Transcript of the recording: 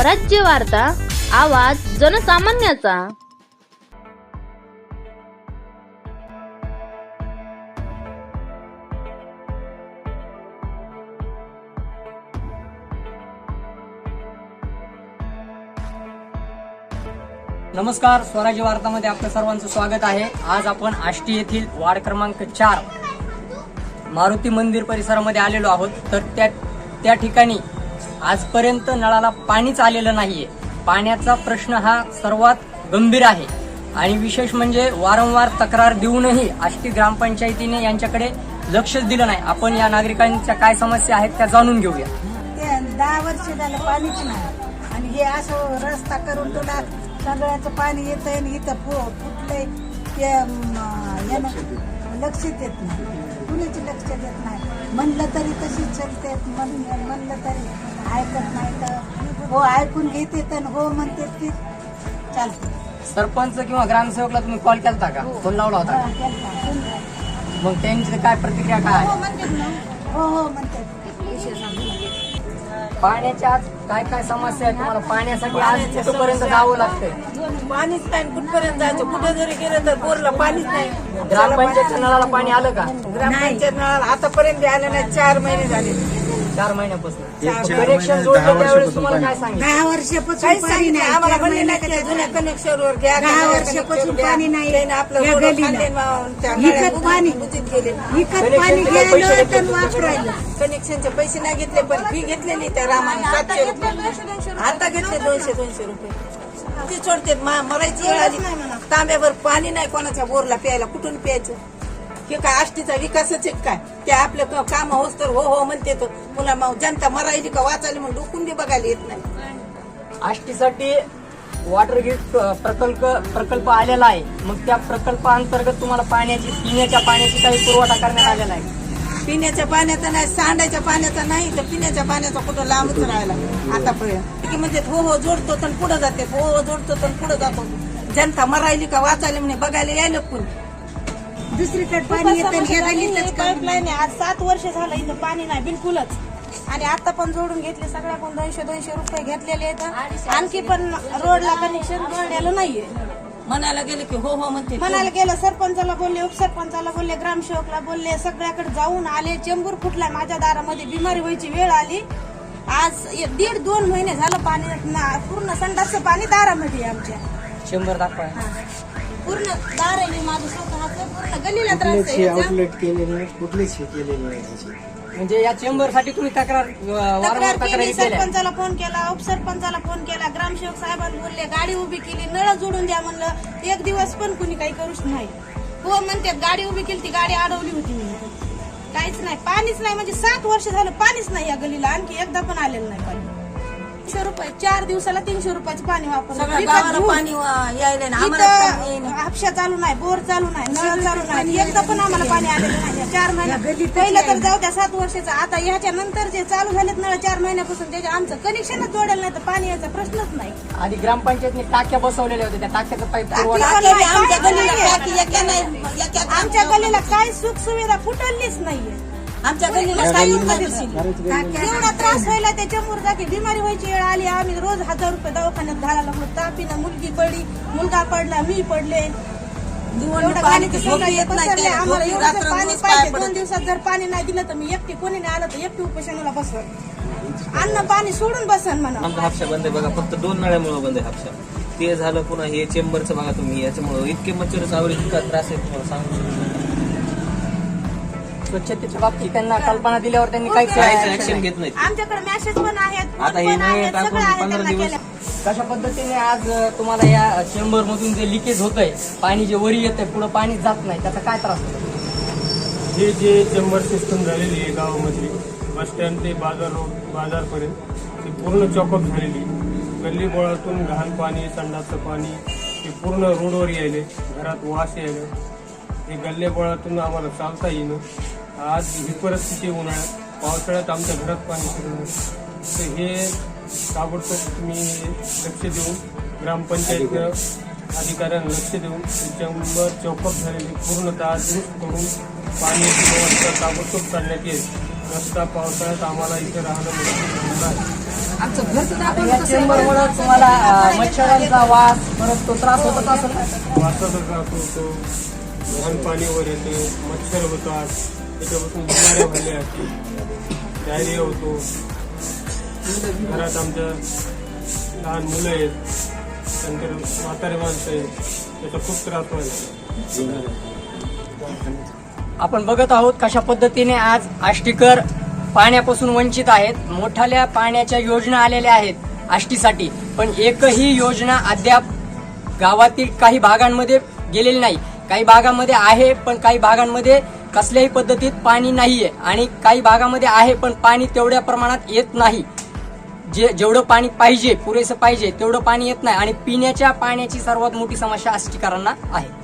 स्वराज्य वार्ता आवाज जनसामान्याचा. नमस्कार स्वराज्य वार्तामध्ये आपलं सर्वांचं स्वागत आहे. आज आपण आष्टी येथील वार्ड क्रमांक चार मारुती मंदिर परिसरामध्ये आलेलो आहोत. तर त्या त्या ठिकाणी आजपर्यंत नळाला पाणीच आलेलं नाहीये. पाण्याचा प्रश्न हा सर्वात गंभीर आहे. आणि विशेष म्हणजे वारंवार तक्रार देऊनही आष्टी ग्रामपंचायतीने यांच्याकडे लक्षच दिलं नाही. आपण या नागरिकांच्या काय समस्या आहेत त्या जाणून घेऊया. ते दहा वर्ष झालं पाणीच नाही. आणि हे असं रस्ता करून तुला सगळ्याचं पाणी येत आणि इथं फुटलंय. ते यानं लक्ष देत नाही. कुणीच लक्ष देत नाही. म्हणलं तरी तशीच चलते म्हण म्हणलं तरी ऐकत नाही तर हो ऐकून घेते तर हो म्हणते ती चालते. सरपंच किंवा ग्रामसेवकला तुम्ही कॉल केलता का? फोन लावला होता. का? हा, केलता. मग त्यांची काय प्रतिक्रिया काय? हो आहे म्हणते ना. हो हो म्हणते. पाण्याच्या आज काय काय समस्या आहे तुम्हाला? पाण्यासाठी आज कुठपर्यंत जावं लागतंय? पाणीच नाही. कुठपर्यंत जायचं? कुठे जरी गेलं तर बोरला पाणीच नाही. ग्रामपंचायतच्या नळाला पाणी आलं का? ग्रामपंचायत नळाला आतापर्यंत आलं नाही. चार महिने झाले. चार महिन्यापासून. कनेक्शन जोडलं त्यावेळेस तुम्हाला काय सांगितलं? दहा वर्षापासून काहीच पाणी सांगितलं. नाही. आम्हाला चार म्हणले नाही महिन्यात त्या जुन्या कनेक्शनवर घ्या दहा वर्षापासून. पाणी नाही. त्याने आपलं या रोड गल्लीला. विकत पाणी. गेले. विकत पाणी घ्यायला तर? वापरायला कनेक्शनचे पैसे नाही घेतले पण फी घेतलेली त्या रामाने. सातशे रुपये. आता घेतले दोनशे दोनशे रुपये. ती सोडते मा- मरायची वेळ आली. तांब्यावर पाणी नाही कोणाच्या बोरला प्यायला. कुठून प्यायचं? हे काय आष्टीचा विकासच आहे काय? ते आपलं क- काम होस तर हो हो म्हणते तर पुन्हा मग जनता मरायली का वाचायली म्हणून डोकून बी बघायला येत नाही. आष्टीसाठी वॉटर गेट प्रकल्प प्रकल्प आलेला आहे. मग त्या प्रकल्पाअंतर्गत तुम्हाला पाण्याची पिण्याच्या पाण्याची काही पुरवठा करण्यात आलेला आहे. पिण्याच्या पाण्याचा नाही सांडायच्या पाण्याचा नाही तर पिण्याच्या पाण्याचा कुठं लांबच राहिला आतापर्यंत की म्हणजे हो हो जोडतो तर पुढे जाते. हो हो जोडतो तर पुढे जातो. जनता मरायली का वाचायला म्हणे बघायला यायला कोण? दुसरीकडे पाणी येतं आणि ह्या गल्लीतच काम पाईपलाईन आहे. आज सात वर्ष झालं इथं पाणी नाही बिलकुलच. आणि आता पण जोडून घेतले सगळ्याकडून दोनशे दोनशे रुपये घेतलेले आहेत. आणखी पण रोडला कनेक्शन जोडलेलं नाहीये. म्हणायला गेले की हो हो म्हणते. म्हणायला गेलं सरपंचाला बोलले उपसरपंचाला बोलले ग्रामसेवकला बोलले सगळ्याकडे जाऊन आले चेंबूर फुटला माझ्या दारामध्ये बिमारी व्हायची वेळ आली. आज दीड दोन महिने झालं पाणी ना- पूर्ण संडासचं पाणी दारामध्ये आहे आमच्या. शंभर दाखवा. पूर्ण दार आहे माझं स्वतःचं त्रास आहे याचा. आउटलेट केलेली नाही कुठलीच हे केलेली नाही त्याची म्हणजे या चेंबरसाठी तुम्ही तक्रार अं, वारंवार तक्रार तक्रारी केली केल्या. सरपंचाला फोन केला उपसरपंचाला फोन केला ग्रामसेवक साहेबांना बोलले गाडी उभी केली नळ जोडून द्या म्हणलं. एक दिवस पण कुणी काही करूच नाही. हो म्हणते गाडी उभी केली ती गाडी अडवली होती मी. काहीच नाही पाणीच नाही म्हणजे सात वर्ष झालं पाणीच नाही या गलीला. आणखी एकदा पण आलेलं नाही पाणी. तीनशे रुपये चार दिवसाला तीनशे रुपयाचं पाणी सगळ्या गावाला पाणी वा- यायला नाही आम्हाला पाणी इथं येईना. हापशा चालू नाही बोर चालू नाही नळ चालू नाही. एकदा पण आम्हाला पाणी आलेलं नाही. या चार महिन्यात पहिलं तर जाऊ द्या सात वर्षाचं. आता ह्याच्या नंतर जे चालू झालेत नळ चार महिन्यापासून त्याच्या आमचं कनेक्शनच जोडेल नाही तर पाणी यायचा प्रश्नच नाही. आधी ग्रामपंचायतने टाक्या बसवलेल्या होत्या त्या टाक्याचा पाईप पुरवठा टाकी- टाकी बी आमच्या काय गल्लीला नाहीये. टाकी एका नाही एका आमच्या गलीला काय सुख सुविधा कुठलीच नाहीये. आमच्या गल्लीला दुसरी. एवढा त्रास व्हायला त्याच्यामुळे जाते बिमारी व्हायची वेळ आली. आम्ही रोज हजार रुपये दवाखान्यात घालायला लागलो. तापीनं मुलगी पडली मुलगा पडला मी पडले. दोन दिवसात जर पाणी नाही दिलं तर मी एकटी कोणी नाही आलं तर एकटी उपोषणाला बसवर अन्न पाणी सोडून बसन म्हणा. आमचा हापशा बंद आहे बघा. फक्त दोन नळ्यामुळे बंद आहे हापशा. ते झालं पुन्हा हे चेंबरचं बघा तुम्ही. याच्यामुळे इतके मच्छर चावले इतका त्रास आहे तुम्हाला सांगू शकत. स्वच्छतेच्या बाबतीत त्यांना कल्पना दिल्यावर त्यांनी काहीच ऍक्शन नाही. घेत नाहीत. आमच्याकडे मेसेज पण आहेत. आता हे टाकून पंधरा दिवस. कशा पद्धतीने आज तुम्हाला या चेंबर मधून जे लिकेज होत आहे पाणी जे वरी येत आहे पुढे पाणी जात नाही त्याचा काय त्रास होतो? हे जे चेंबर सिस्टम झालेली आहे गावामधली बस स्टँड ते बाजार रोड बाजारपर्यंत ती पूर्ण चॉकअप झालेली गल्ली बोळातून घाण पाणी संडासचं पाणी ते पूर्ण रोडवर यायले घरात वास यायले. हे गल्ले बोळातून आम्हाला चालता येईन. आज ही परिस्थिती उन्हाळ्यात पावसाळ्यात आमच्या घरात पाणी शिरलं तर हे ताबडतोब तुम्ही लक्ष देऊन ग्रामपंचायतनं अधिकाऱ्यांना लक्ष देऊन चेंबर चौकअप झालेली पूर्णतः दुरुस्त करून पाण्याची व्यवस्था ताबडतोब करण्यात येईल. रस्ता पावसाळ्यात आम्हाला इथे राहणं मुश्किल आहे. आता या चेंबरमुळे तुम्हाला अं, मच्छरांचा वास परत तो त्रास होतच असेल ना? वासाचा त्रास होतो घाण पाणीवर येते मच्छर होतात. त्याच्यापासून बिमाऱ्या झाल्या. डायरिया होतो. घरात आमच्या लहान मुलं आहेत. नंतर म्हातारे माणसं आहेत त्याचा खूप त्रास व्हायला आपण बघत आहोत कशा पद्धतीने आज आष्टीकर पाण्यापासून वंचित आहेत. मोठाल्या पाण्याच्या योजना आलेल्या आहेत आष्टीसाठी. पण एकही योजना अद्याप गावातील काही भागांमध्ये गेलेली नाही. काही भागांमध्ये आहे पण काही भागांमध्ये कसल्याही पद्धतीत पाणी नाहीये आणि काही भागामध्ये आहे पण पाणी तेवढ्या प्रमाणात येत नाही. जे जेवढं पाणी पाहिजे पुरेसं पाहिजे तेवढं पाणी येत नाही आणि पिण्याच्या पाण्याची सर्वात मोठी समस्या आष्टीकरांना आहे.